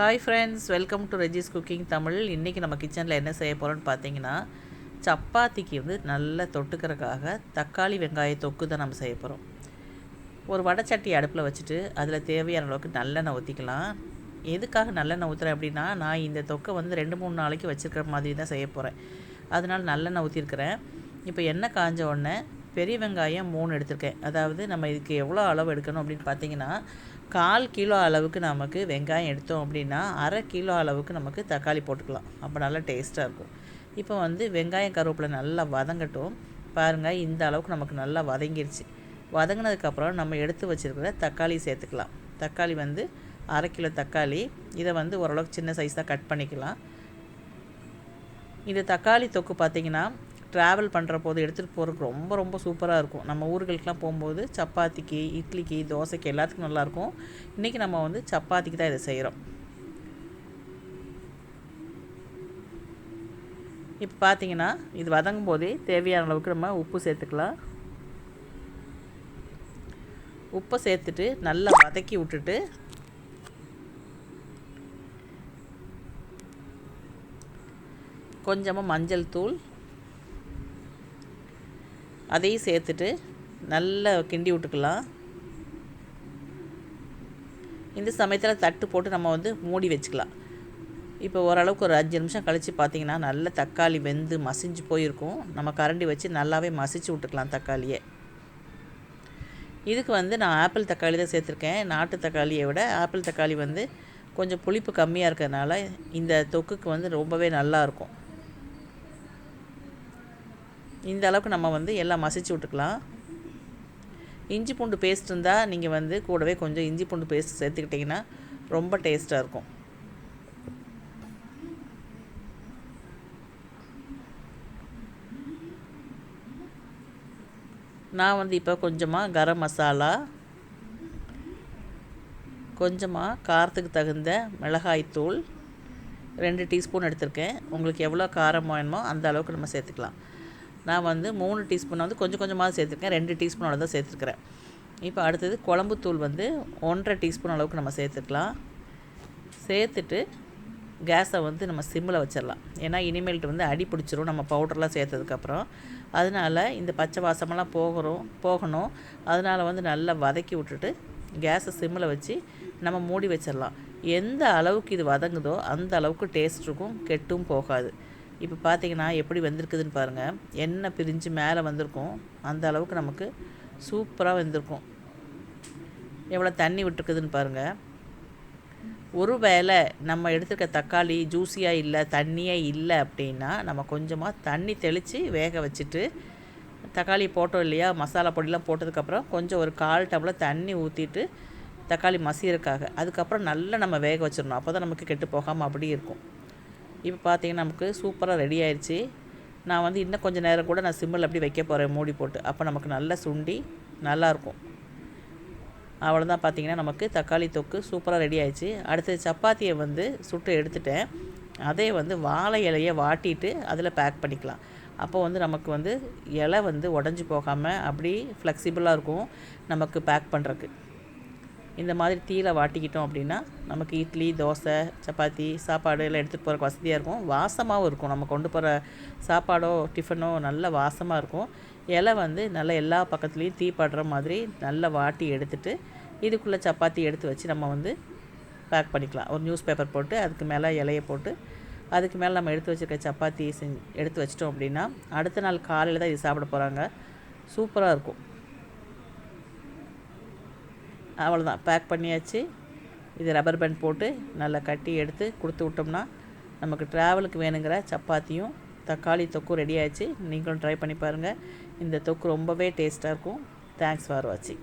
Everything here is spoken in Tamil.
Hi friends welcome to Regis cooking Tamil இன்றைக்கி நம்ம கிச்சனில் என்ன செய்ய போகிறோம்னு பார்த்தீங்கன்னா சப்பாத்திக்கு வந்து நல்ல தொட்டுக்கிறதுக்காக தக்காளி வெங்காய தொக்கு தான் நம்ம செய்ய போகிறோம் ஒரு வடைச்சட்டி அடுப்பில் வச்சுட்டு அதில் தேவையான அளவுக்கு நல்லெண்ணெய் ஊற்றிக்கலாம் எதுக்காக நல்லெண்ணெய் ஊற்றுறேன் அப்படின்னா நான் இந்த தொக்கை வந்து ரெண்டு மூணு நாளைக்கு வச்சுருக்கிற மாதிரி தான் செய்ய போகிறேன் அதனால் நல்லெண்ணெய் ஊற்றிருக்கிறேன் இப்போ எண்ணெய் காஞ்ச உடனே பெரிய வெங்காயம் மூணு எடுத்திருக்கேன். அதாவது நம்ம இதுக்கு எவ்வளோ அளவு எடுக்கணும் அப்படின்னு பார்த்தீங்கன்னா கால் கிலோ அளவுக்கு நமக்கு வெங்காயம் எடுத்தோம் அப்படின்னா அரை கிலோ அளவுக்கு நமக்கு தக்காளி போட்டுக்கலாம். அப்போ நல்லா டேஸ்ட்டாக இருக்கும். இப்போ வந்து வெங்காயம் கருவேப்பிலை நல்லா வதங்கட்டும். பாருங்கள் இந்த அளவுக்கு நமக்கு நல்லா வதங்கிருச்சு. வதங்கினதுக்கப்புறம் நம்ம எடுத்து வச்சுருக்கிற தக்காளி சேர்த்துக்கலாம். தக்காளி வந்து அரை கிலோ தக்காளி. இதை வந்து ஓரளவுக்கு சின்ன சைஸாக கட் பண்ணிக்கலாம். இந்த தக்காளி தொக்கு பார்த்திங்கன்னா ட்ராவல் பண்ணுற போது எடுத்துகிட்டு போகிறதுக்கு ரொம்ப ரொம்ப சூப்பராக இருக்கும். நம்ம ஊர்களுக்கெலாம் போகும்போது சப்பாத்திக்கு இட்லிக்கு தோசைக்கு எல்லாத்துக்கும் நல்லாயிருக்கும் இன்றைக்கி நம்ம வந்து சப்பாத்திக்கு தான் இதை செய்கிறோம் இப்போ பார்த்தீங்கன்னா இது வதங்கும் போதே தேவையான அளவுக்கு நம்ம உப்பு சேர்த்துக்கலாம். உப்பை சேர்த்துட்டு நல்லா வதக்கி விட்டுட்டு கொஞ்சமாக மஞ்சள் தூள் அதையும் சேர்த்துட்டு நல்லா கிண்டி விட்டுக்கலாம். இந்த சமயத்தில் தட்டு போட்டு நம்ம வந்து மூடி வச்சுக்கலாம். இப்போ ஓரளவுக்கு ஒரு அஞ்சு நிமிஷம் கழித்து பார்த்தீங்கன்னா நல்ல தக்காளி வெந்து மசிஞ்சு போயிருக்கும். நம்ம கரண்டி வச்சு நல்லாவே மசிச்சு விட்டுக்கலாம் தக்காளியை. இதுக்கு வந்து நான் ஆப்பிள் தக்காளி தான் சேர்த்துருக்கேன். நாட்டு தக்காளியை விட ஆப்பிள் தக்காளி வந்து கொஞ்சம் புளிப்பு கம்மியாக இருக்கிறதுனால இந்த தொக்குக்கு வந்து ரொம்பவே நல்லாயிருக்கும் இந்த அளவுக்கு நம்ம வந்து எல்லாம் மசிச்சு விட்டுக்கலாம். இஞ்சி பூண்டு பேஸ்ட் இருந்தால் நீங்கள் வந்து கூடவே கொஞ்சம் இஞ்சி பூண்டு பேஸ்ட் சேர்த்துக்கிட்டிங்கன்னா ரொம்ப டேஸ்ட்டாக இருக்கும். நான் வந்து இப்போ கொஞ்சமாக கரம் மசாலா கொஞ்சமாக காரத்துக்கு தகுந்த மிளகாய்த்தூள் ரெண்டு டீஸ்பூன் எடுத்திருக்கேன். உங்களுக்கு எவ்வளோ காரம் வேணுமோ அந்த அளவுக்கு நம்ம சேர்த்துக்கலாம். நான் வந்து மூணு டீஸ்பூன் வந்து கொஞ்சம் கொஞ்சமாக சேர்த்துருக்கேன். ரெண்டு டீஸ்பூனோட தான் சேர்த்துருக்குறேன். இப்போ அடுத்தது குழம்புத்தூள் வந்து ஒன்றரை டீஸ்பூன் அளவுக்கு நம்ம சேர்த்துக்கலாம். சேர்த்துட்டு கேஸை வந்து நம்ம சிம்மில் வச்சிடலாம். ஏன்னா இனிமேல்ட்டு வந்து அடி பிடிச்சிரும் நம்ம பவுடர்லாம் சேர்த்ததுக்கப்புறம். அதனால் இந்த பச்சை வாசமெல்லாம் போகிறோம் போகணும். அதனால் வந்து நல்லா வதக்கி விட்டுட்டு கேஸை சிம்மில் வச்சு நம்ம மூடி வச்சிடலாம். எந்த அளவுக்கு இது வதங்குதோ அந்த அளவுக்கு டேஸ்ட் இருக்கும் கெட்டும் போகாது. இப்போ பார்த்தீங்கன்னா எப்படி வந்திருக்குதுன்னு பாருங்கள் எண்ணெய் பிரிஞ்சு மேலே வந்திருக்கும். அந்த அளவுக்கு நமக்கு சூப்பராக வந்திருக்கும். எவ்வளோ தண்ணி விட்டுருக்குதுன்னு பாருங்கள் ஒரு வேளை நம்ம எடுத்துருக்க தக்காளி ஜூஸியாக இல்லை தண்ணியே இல்லை அப்படின்னா நம்ம கொஞ்சமாக தண்ணி தெளித்து வேக வச்சுட்டு தக்காளி போட்டோம் இல்லையா மசாலா பொடிலாம் போட்டதுக்கப்புறம் கொஞ்சம் ஒரு கால் டம்ளர் தண்ணி ஊற்றிட்டு தக்காளி மசியறக்காக அதுக்கப்புறம் நல்லா நம்ம வேக வச்சிடணும். அப்போ தான் நமக்கு கெட்டு போகாமல் அப்படியே இருக்கும். இப்போ பார்த்தீங்கன்னா நமக்கு சூப்பராக ரெடி ஆயிடுச்சு. நான் வந்து இன்னும் கொஞ்சம் நேரம் கூட நான் சிம்மில் அப்படி வைக்க போகிறேன் மூடி போட்டு. அப்போ நமக்கு நல்லா சுண்டி நல்லாயிருக்கும் அவ்வளோதான் பார்த்தீங்கன்னா நமக்கு தக்காளி தொக்கு சூப்பராக ரெடி ஆயிடுச்சு. அடுத்தது சப்பாத்தியை வந்து சுட்டு எடுத்துட்டேன். அதே வந்து வாழை இலையை வாட்டிட்டு அதில் பேக் பண்ணிக்கலாம். அப்போ வந்து நமக்கு வந்து இலை வந்து உடஞ்சி போகாமல் அப்படி ஃப்ளெக்சிபிளாக இருக்கும் நமக்கு பேக் பண்ணுறக்கு இந்த மாதிரி தீயில் வாட்டிக்கிட்டோம் அப்படின்னா நமக்கு இட்லி தோசை சப்பாத்தி சாப்பாடு எல்லாம் எடுத்துகிட்டு போகிறக்கு வசதியாக இருக்கும். வாசமாகவும் இருக்கும். நம்ம கொண்டு போகிற சாப்பாடோ டிஃபனோ நல்ல வாசமாக இருக்கும். இலை வந்து நல்லா எல்லா பக்கத்துலேயும் தீ படுற மாதிரி நல்லா வாட்டி எடுத்துட்டு இதுக்குள்ளே சப்பாத்தி எடுத்து வச்சு நம்ம வந்து பேக் பண்ணிக்கலாம். ஒரு நியூஸ் பேப்பர் போட்டு அதுக்கு மேலே இலையை போட்டு அதுக்கு மேலே நம்ம எடுத்து வச்சுருக்க சப்பாத்தி செஞ்சு எடுத்து வச்சிட்டோம் அப்படின்னா அடுத்த நாள் காலையில் தான் இது சாப்பிட போகிறாங்க சூப்பராக இருக்கும். அவ்வளோதான் பேக் பண்ணியாச்சு. இது ரப்பர் பேண்ட் போட்டு நல்லா கட்டி எடுத்து கொடுத்து விட்டோம்னா நமக்கு ட்ராவலுக்கு வேணுங்கிற சப்பாத்தியும் தக்காளி தொக்கும் ரெடி ஆயிடுச்சு. நீங்களும் ட்ரை பண்ணி பாருங்கள் இந்த தொக்கு ரொம்பவே டேஸ்ட்டாக இருக்கும். தேங்க்ஸ் ஃபார் வாட்சிங்